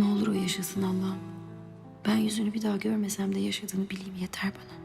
Ne olur o yaşasın Allah'ım. Ben yüzünü bir daha görmesem de yaşadığını bileyim yeter bana.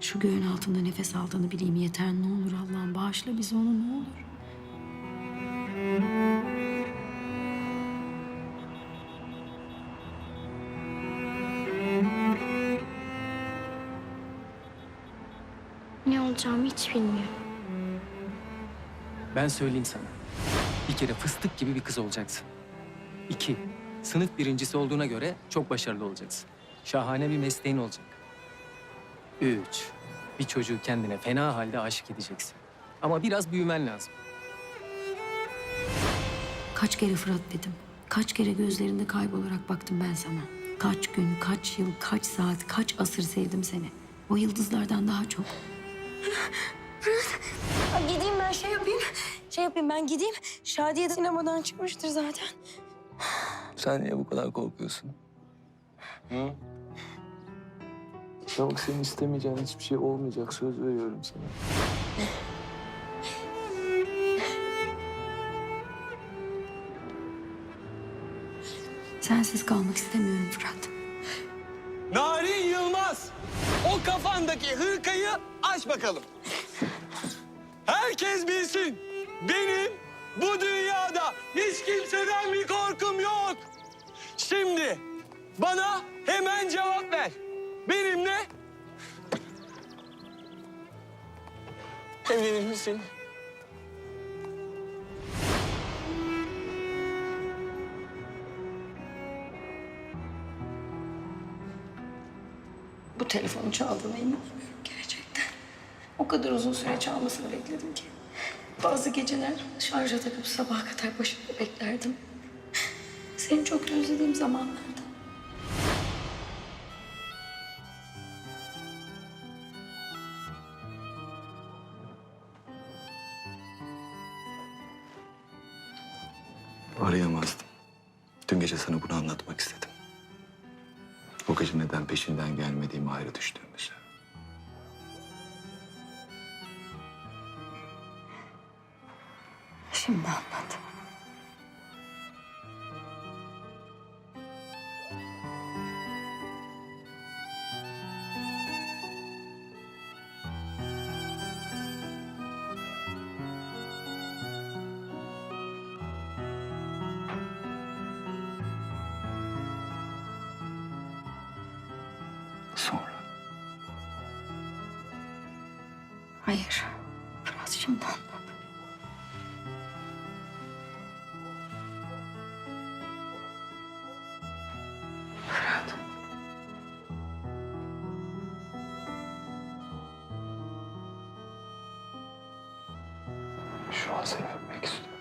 Şu göğün altında nefes aldığını bileyim yeter. Ne olur Allah'ım bağışla bizi onu ne olur. Ne olacağımı hiç bilmiyorum. Ben söyleyeyim sana. Bir kere fıstık gibi bir kız olacaksın. İki, sınıf birincisi olduğuna göre çok başarılı olacaksın. Şahane bir mesleğin olacak. Üç, bir çocuğu kendine fena halde aşık edeceksin. Ama biraz büyümen lazım. Kaç kere Fırat dedim. Kaç kere gözlerinde kaybolarak baktım ben sana. Kaç gün, kaç yıl, kaç saat, kaç asır sevdim seni. O yıldızlardan daha çok. Ha, gideyim ben şey yapayım. Şey yapayım ben gideyim. Şadiye de sinemadan çıkmıştır zaten. Sen niye bu kadar korkuyorsun? Hı? Ya bak senin istemeyeceğin hiçbir şey olmayacak. Söz veriyorum sana. Sensiz kalmak istemiyorum Fırat. Narin Yılmaz, o kafandaki hırkayı aç bakalım. Herkes bilsin, benim bu dünyada hiç kimseden bir korkum yok. Şimdi bana hemen cevap ver. Benimle evlenir misin? Bu telefonun çaldığına inanamıyorum gerçekten. O kadar uzun süre çalmasını bekledim ki. Bazı geceler şarja takıp sabaha kadar başında beklerdim. Seni çok özlediğim zamanlarda. Arayamazdım. Dün gece sana bunu anlatmak istedim. O gece neden peşinden gelmediğimi ayrı düştüğümüzü. Şimdi anlat. Sonra. Hayır. Fırat şimdi anlat. Fırat. Şu an seni öpmek istiyorum.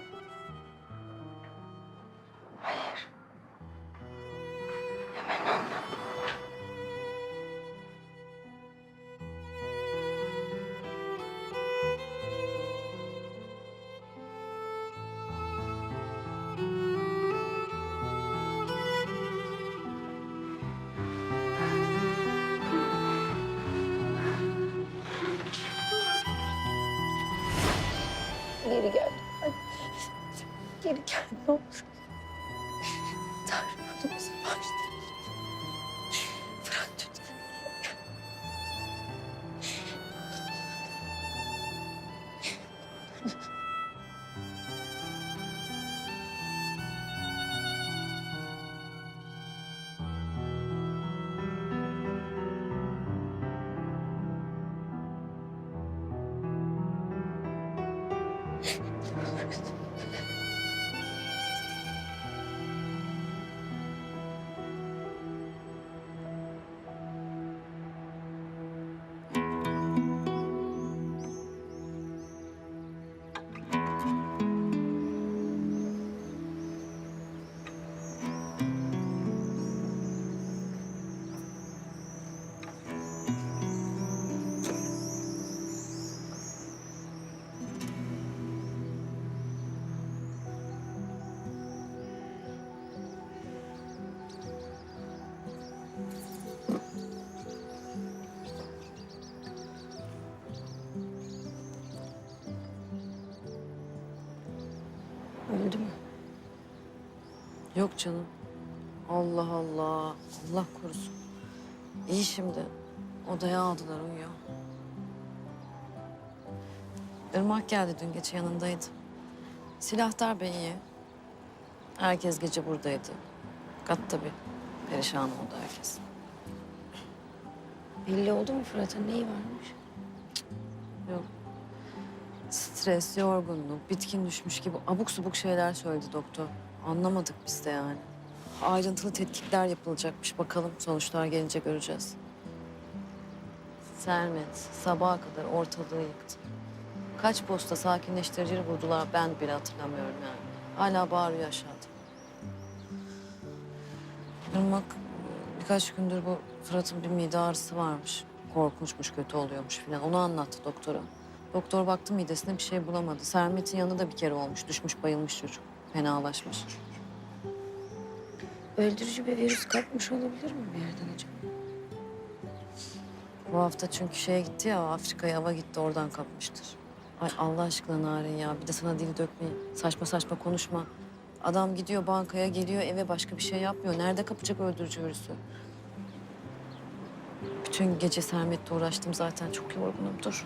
Geri gel. Ay, Geri gel ne olur. Öldü mü? Yok canım. Allah Allah. Allah korusun. İyi şimdi. Odaya aldılar uyuyor. Irmak geldi dün gece yanındaydı. Silahtar Bey iyi. Herkes gece buradaydı. Kat tabii. Perişan oldu herkes. Belli oldu mu Fırat'ın neyi varmış? Yok. Stres, yorgunluk, bitkin düşmüş gibi abuk subuk şeyler söyledi doktor. Anlamadık biz de yani. Ayrıntılı tetkikler yapılacakmış. Bakalım sonuçlar gelince göreceğiz. Sermet sabaha kadar ortalığı yıktı. Kaç posta sakinleştirici buldular ben bile hatırlamıyorum yani. Hala bağırıyor aşağıda. Irmak birkaç gündür bu Fırat'ın bir mide ağrısı varmış. Korkunçmuş, kötü oluyormuş falan. Onu anlattı doktora. Doktor baktı midesine bir şey bulamadı. Sermet'in yanında da bir kere olmuş. Düşmüş, bayılmış çocuk. Fenalaşmış. Öldürücü bir virüs kapmış olabilir mi bir yerden acaba? Bu hafta çünkü şeye gitti ya, Afrika'ya hava gitti, oradan kapmıştır. Ay Allah aşkına Narin ya, bir de sana dil dökmeyin. Saçma saçma konuşma. Adam gidiyor bankaya, geliyor eve başka bir şey yapmıyor. Nerede kapacak öldürücü virüsü? Bütün gece Sermet'le uğraştım zaten. Çok yorgunum. Dur.